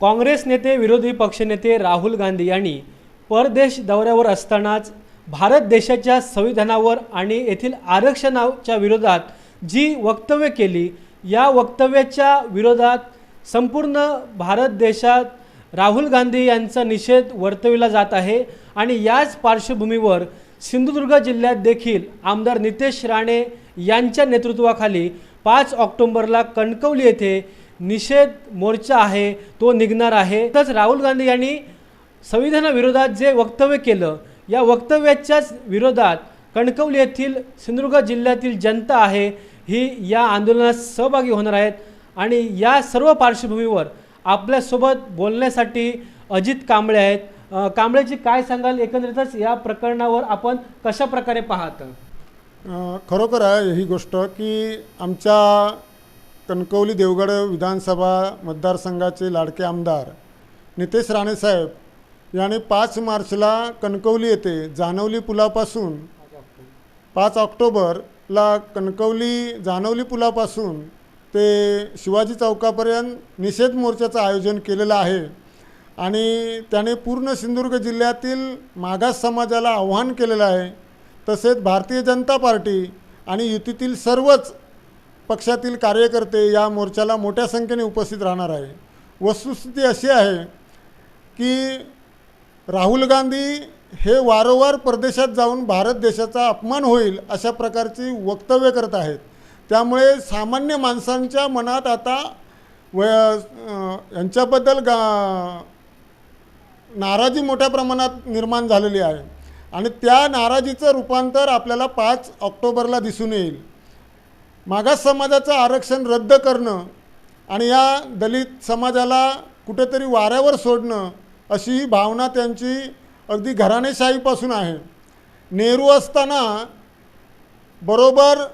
काँग्रेस नेते विरोधी पक्षनेते राहुल गांधी यांनी परदेश दौऱ्यावर असतानाच भारत देशाच्या संविधानावर आणि येथील आरक्षणाच्या विरोधात जी वक्तव्य केली या वक्तव्याच्या विरोधात संपूर्ण भारत देशात राहुल गांधी यांचा निषेध वर्तविला जात आहे आणि याच पार्श्वभूमीवर सिंधुदुर्ग जिल्ह्यात देखील आमदार नितेश राणे यांच्या नेतृत्वाखाली पाच ऑक्टोंबरला कणकवली येथे निषेध मोर्चा आहे तो निघणार आहे. तसंच राहुल गांधी यांनी संविधानाविरोधात जे वक्तव्य केलं या वक्तव्याच्याच विरोधात कणकवली येथील सिंधुदुर्ग जिल्ह्यातील जनता आहे ही या आंदोलनात सहभागी होणार आहेत. आणि या सर्व पार्श्वभूमीवर आपल्यासोबत बोलण्यासाठी अजित कांबळे आहेत. कांबळेची काय सांगाल? एकंदरीतच या प्रकरणावर आपण कशा प्रकारे पाहत खरोखर आहे ही गोष्ट की आमच्या कणकवली देवगड विधानसभा मतदारसंघाचे लाडके आमदार नितेश राणेसाहेब यांनी पाच मार्चला कणकवली येथे जानवली पुलापासून पाच ऑक्टोबरला कणकवली जानवली पुलापासून ते शिवाजी चौकापर्यंत निषेध मोर्चाचं आयोजन केलेलं आहे आणि त्याने पूर्ण सिंधुदुर्ग जिल्ह्यातील मागास समाजाला आव्हान केलेलं आहे तसेच भारतीय जनता पार्टी आणि युतीतील सर्वच पक्षातील कार्यकर्ते या मोर्चाला मोठ्या संख्येने उपस्थित राहणार आहे. वस्तुस्थिती अशी आहे की राहुल गांधी हे वारंवार परदेशात जाऊन भारत देशाचा अपमान होईल अशा प्रकारची वक्तव्य करत आहेत. त्यामुळे सामान्य माणसांच्या मनात आता व यांच्याबद्दल गा नाराजी मोठ्या प्रमाणात निर्माण झालेली आहे. आणि त्या नाराजीचं रूपांतर आपल्याला पाच ऑक्टोबरला दिसून येईल. मागास समाजाचं आरक्षण रद्द करणं आणि या दलित समाजाला कुठेतरी वाऱ्यावर सोडणं अशी ही भावना त्यांची अगदी घराणेशाहीपासून आहे. नेहरू असताना बरोबर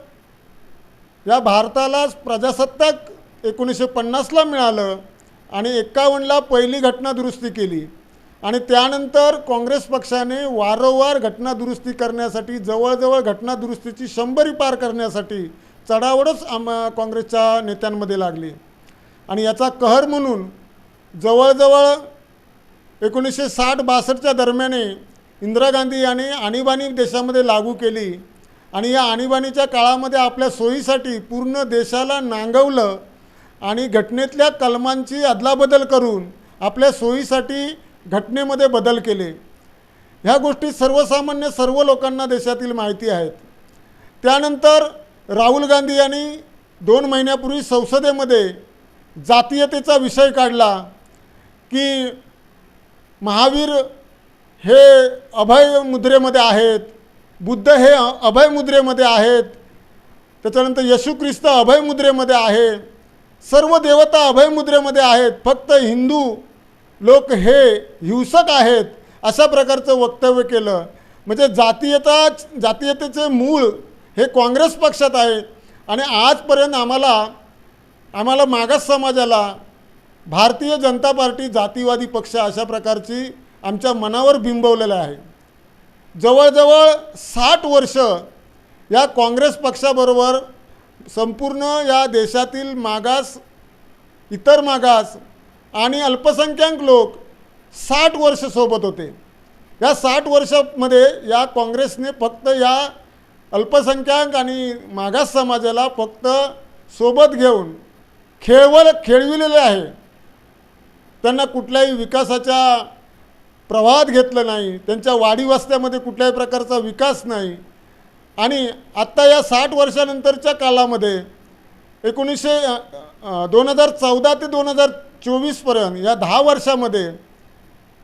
या भारतालाच प्रजासत्ताक एकोणीसशे पन्नासला मिळालं आणि एक्कावन्नला पहिली घटना दुरुस्ती केली आणि त्यानंतर काँग्रेस पक्षाने वारंवार घटना दुरुस्ती करण्यासाठी जवळजवळ घटना दुरुस्तीची शंभरी पार करण्यासाठी चढावडच आम काँग्रेसच्या नेत्यांमध्ये लागली. आणि याचा कहर म्हणून जवळजवळ एकोणीसशे साठ बासष्टच्या दरम्याने इंदिरा गांधी यांनी आणीबाणी देशामध्ये लागू केली. आणि या आणीबाणीच्या काळामध्ये आपल्या सोयीसाठी पूर्ण देशाला नांगवलं आणि घटनेतल्या कलमांची अदलाबदल करून आपल्या सोयीसाठी घटनेमध्ये बदल केले. ह्या गोष्टी सर्वसामान्य सर्व लोकांना देशातील माहिती आहेत. त्यानंतर राहुल गांधी यांनी दोन महिन्यापूर्वी संसदेमध्ये जातीयतेचा विषय काढला की महावीर हे अभय मुद्रेमध्ये आहेत बुद्ध हे अभय मुद्रेमध्ये आहेत त्याच्यानंतर येशू ख्रिस्त अभय मुद्रेमध्ये आहे सर्व देवता अभय मुद्रेमध्ये आहेत फक्त हिंदू लोक हे हिंसक आहेत अशा प्रकारचं वक्तव्य केलं. म्हणजे जातीयता जातीयतेचे मूळ हे काँग्रेस पक्षात आहे आणि आजपर्यंत आम्हाला आम्हाला मागास समाजाला भारतीय जनता पार्टी जातीवादी पक्ष अशा प्रकारची आमच्या मनावर बिंबवलेलं आहे. जवळजवळ साठ वर्ष या काँग्रेस पक्षाबरोबर संपूर्ण या देशातील मागास इतर मागास आणि अल्पसंख्याक लोक साठ वर्ष सोबत होते. या साठ वर्षामध्ये या काँग्रेसने फक्त या अल्पसंख्याक आणि मागास समाजाला फक्त सोबत घेऊन खेळवर खेळविलेले आहे. त्यांना कुठल्याही विकासाच्या प्रवाहात घेतलं नाही. त्यांच्या वाडीवस्त्यामध्ये कुठल्याही प्रकारचा विकास नाही. आणि आत्ता या साठ वर्षानंतरच्या कालामध्ये एकोणीसशे दोन हजार चौदा ते दोन हजार चोवीसपर्यंत या दहा वर्षामध्ये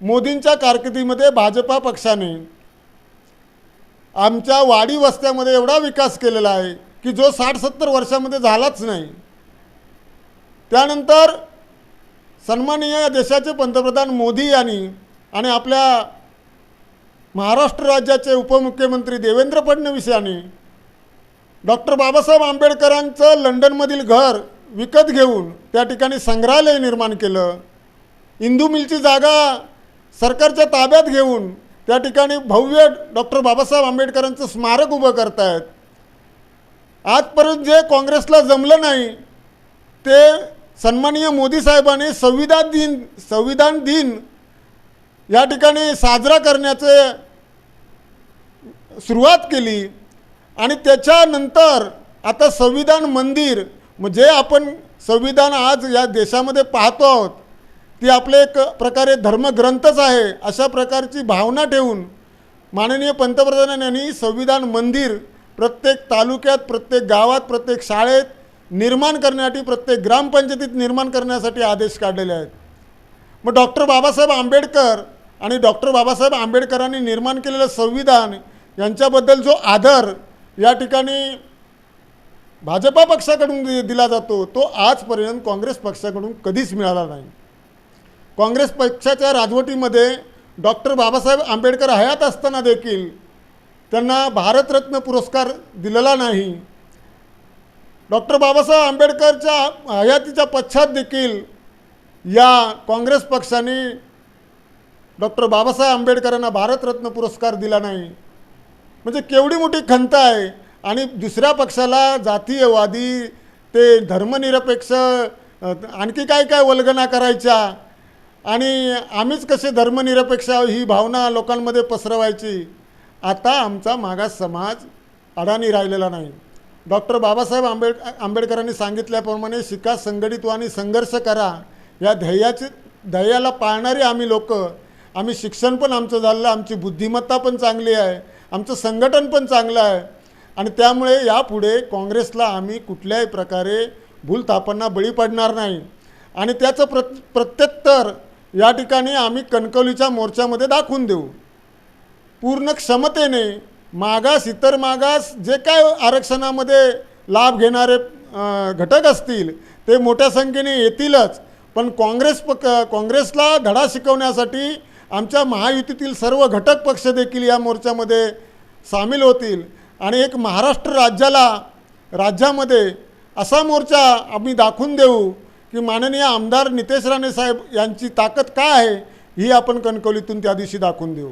मोदींच्या कारकिर्दीमध्ये भाजपा पक्षाने आमच्या वाडी वस्त्यामध्ये एवढा विकास केलेला आहे की जो साठ सत्तर वर्षामध्ये झालाच नाही. त्यानंतर सन्माननीय देशाचे पंतप्रधान मोदी यांनी आणि आपल्या महाराष्ट्र राज्याचे उपमुख्यमंत्री देवेंद्र फडणवीस यांनी डॉक्टर बाबासाहेब आंबेडकरांचं लंडनमधील घर विकत घेऊन त्या ठिकाणी संग्रहालय निर्माण केलं. इंदू मिलची जागा सरकारच्या ताब्यात घेऊन त्या ठिकाणी भव्य डॉक्टर बाबासाहेब आंबेडकरांचं स्मारक उभं करतायत. आजपर्यंत जे काँग्रेसला जमलं नाही ते सन्माननीय मोदी साहेबांनी संविधान दिन संविधान दिन या ठिकाणी साजरा करण्याचे सुरुवात केली आणि त्याच्यानंतर आता संविधान मंदिर म्हणजे आपण संविधान आज या देशामध्ये पाहतो आहोत ती आपले एक प्रकारे धर्मग्रंथच आहे अशा प्रकारची भावना ठेवून माननीय पंतप्रधानांनी संविधान मंदिर प्रत्येक तालुक्यात प्रत्येक गावात प्रत्येक शाळेत निर्माण करण्यासाठी प्रत्येक ग्रामपंचायतीत निर्माण करण्यासाठी आदेश काढलेले आहेत. मग डॉक्टर बाबासाहेब आंबेडकर आणि डॉक्टर बाबासाहेब आंबेडकरांनी निर्माण केलेलं संविधान यांच्याबद्दल जो आदर या ठिकाणी भाजपा पक्षाकडून दि- दिला जातो तो आजपर्यंत काँग्रेस पक्षाकडून कधीच मिळाला नाही. काँग्रेस पक्षाच्या राजवटीमध्ये डॉक्टर बाबासाहेब आंबेडकर हयात असताना देखील त्यांना भारतरत्न पुरस्कार दिलेला नाही. डॉक्टर बाबासाहेब आंबेडकरच्या हयातीच्या पश्चात देखील या काँग्रेस पक्षाने डॉक्टर बाबासाहेब आंबेडकरांना भारतरत्न पुरस्कार दिला नाही. म्हणजे केवढी मोठी खंत आहे. आणि दुसऱ्या पक्षाला जातीयवादी ते धर्मनिरपेक्ष आणखी काय काय वल्गना करायच्या आणि आम्हीच कसे धर्मनिरपेक्ष ही भावना लोकांमध्ये पसरवायची आता आमचा मागास समाज अडाणी राहिलेला नाही. डॉक्टर बाबासाहेब आंबेड आंबेडकरांनी सांगितल्याप्रमाणे शिका संघटित आणि संघर्ष करा. या ध्येयाचे ध्येयाला पाळणारी आम्ही लोक. आम्ही शिक्षण पण आमचं झालं आमची बुद्धिमत्ता पण चांगली आहे आमचं संघटन पण चांगलं आहे. आणि त्यामुळे यापुढे काँग्रेसला आम्ही कुठल्याही प्रकारे भूलथापांना बळी पडणार नाही. आणि त्याचं प्र प्रत्युत्तर या ठिकाणी आम्ही कणकवलीच्या मोर्चामध्ये दाखवून देऊ. पूर्ण क्षमतेने मागास इतर मागास जे काय आरक्षणामध्ये लाभ घेणारे घटक असतील ते मोठ्या संख्येने येतीलच. पण काँग्रेस पक काँग्रेसला धडा शिकवण्यासाठी आमच्या महायुतीतील सर्व घटक पक्ष देखील या मोर्चामध्ये सामील होतील. आणि एक महाराष्ट्र राज्याला राज्यामध्ये असा मोर्चा आम्ही दाखवून देऊ की माननीय आमदार नितेश राणे साहेब यांची ताकद काय आहे ही आपण कणकवलीतून त्या दिवशी दाखवून देऊ.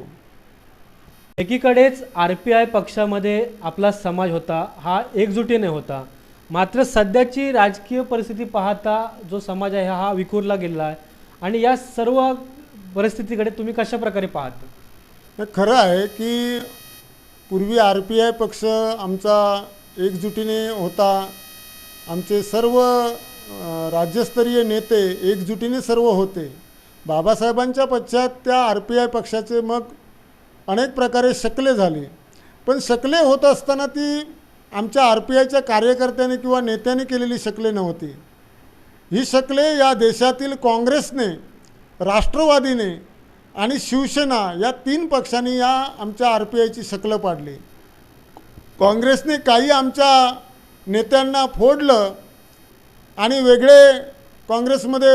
एकीकडेच आर पी आय पक्षामध्ये आपला समाज होता हा एकजुटीने होता. मात्र सध्याची राजकीय परिस्थिती पाहता जो समाज आहे हा विखुरला गेला आहे. आणि या सर्व परिस्थितीकडे तुम्ही कशा प्रकारे पाहता खरं आहे की पूर्वी आर पी आय पक्ष आमचा एकजुटीने होता. आमचे सर्व राज्यस्तरीय नेते एकजुटीने सर्व होते. बाबासाहेबांच्या पश्चात त्या आर पी आय पक्षाचे मग अनेक प्रकारे शकले झाले. पण शकले होत असताना ती आमच्या आर पी आयच्या कार्यकर्त्याने किंवा नेत्याने केलेली शकले नव्हती. ही शकले या देशातील काँग्रेसने राष्ट्रवादीने आणि शिवसेना या तीन पक्षांनी या आमच्या आर पी आयची शकलं पाडली. काँग्रेसने काही आमच्या नेत्यांना फोडलं आणि वेगळे काँग्रेसमध्ये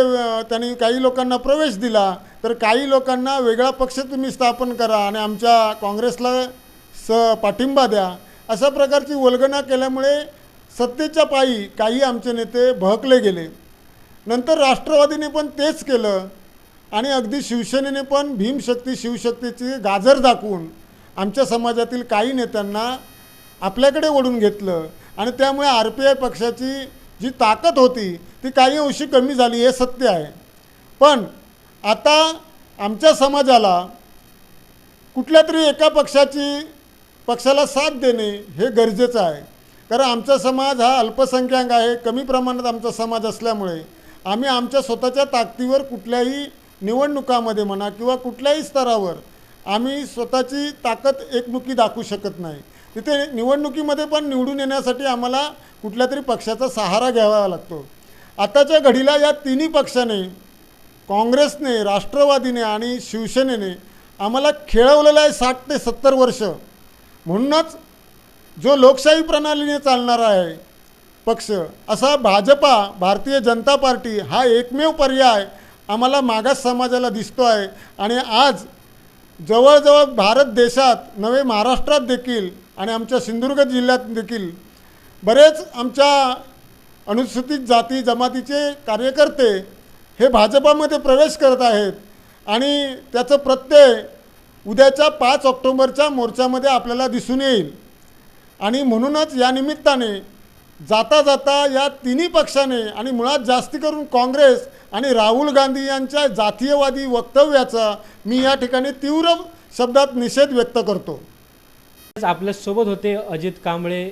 त्यांनी काही लोकांना प्रवेश दिला तर काही लोकांना वेगळा पक्ष तुम्ही स्थापन करा आणि आमच्या काँग्रेसला स पाठिंबा द्या. अशा प्रकारची वल्गना केल्यामुळे सत्तेच्या पायी काही आमचे नेते बहकले गेले. नंतर राष्ट्रवादीने पण तेच केलं आणि अगदी शिवसेनेने पण भीमशक्ती शिवशक्तीची गाजर दाखवून आमच्या समाजातील काही नेत्यांना आपल्याकडे ओढून घेतलं. आणि त्यामुळे आर पी आय पक्षाची जी ताकद होती ती काही अंशी कमी झाली हे सत्य आहे. पण आता आमच्या समाजाला कुठल्या तरी एका पक्षाची पक्षाला साथ देणे हे गरजेचं आहे. कारण आमचा समाज हा अल्पसंख्याक आहे कमी प्रमाणात आमचा समाज असल्यामुळे आम्ही आमच्या स्वतःच्या ताकदीवर कुठल्याही निवडणुकामध्ये म्हणा किंवा कुठल्याही स्तरावर आम्ही स्वतःची ताकद एकमुखी दाखवू शकत नाही. तिथे निवडणुकीमध्ये पण निवडून येण्यासाठी आम्हाला कुठल्या तरी पक्षाचा सहारा घ्यावा लागतो. आताच्या घडीला या तिन्ही पक्षाने काँग्रेसने राष्ट्रवादीने आणि शिवसेनेने आम्हाला खेळवलेलं आहे साठ ते सत्तर वर्ष. म्हणूनच जो लोकशाही प्रणालीने चालणारा आहे पक्ष असा भाजपा भारतीय जनता पार्टी हा एकमेव पर्याय आम्हाला मागास समाजाला दिसतो आहे. आणि आज जवळजवळ भारत देशात नवे महाराष्ट्रात देखील आणि आमच्या सिंधुदुर्ग जिल्ह्यात देखील बरेच आमच्या अनुसूचित जाती जमातीचे कार्यकर्ते हे भाजपामध्ये प्रवेश करत आहेत. आणि त्याचं प्रत्यय उद्याच्या पाच ऑक्टोबरच्या मोर्चामध्ये आपल्याला दिसून येईल. आणि म्हणूनच या निमित्ताने जाता जाता या तिन्ही पक्षाने आणि मुळात जास्ती करून काँग्रेस आणि राहुल गांधी यांच्या जातीयवादी वक्तव्याचा मी या ठिकाणी तीव्र शब्दात निषेध व्यक्त करतो. आपल्यासोबत होते अजित कांबळे.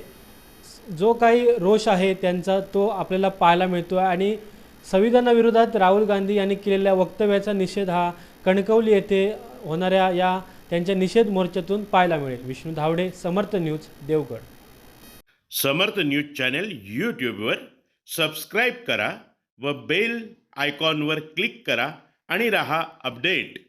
जो काही रोष आहे त्यांचा तो आपल्याला पाहायला मिळतो आहे आणि संविधानाविरोधात राहुल गांधी यांनी केलेल्या वक्तव्याचा निषेध हा कणकवली येथे होणाऱ्या या त्यांच्या निषेध मोर्चातून पाहायला मिळेल. Vishnu Dhawade Samarth news Devgad. Samarth news channel यूट्यूबवर सबस्क्राईब करा व बेल आयकॉनवर क्लिक करा आणि रहा अपडेट.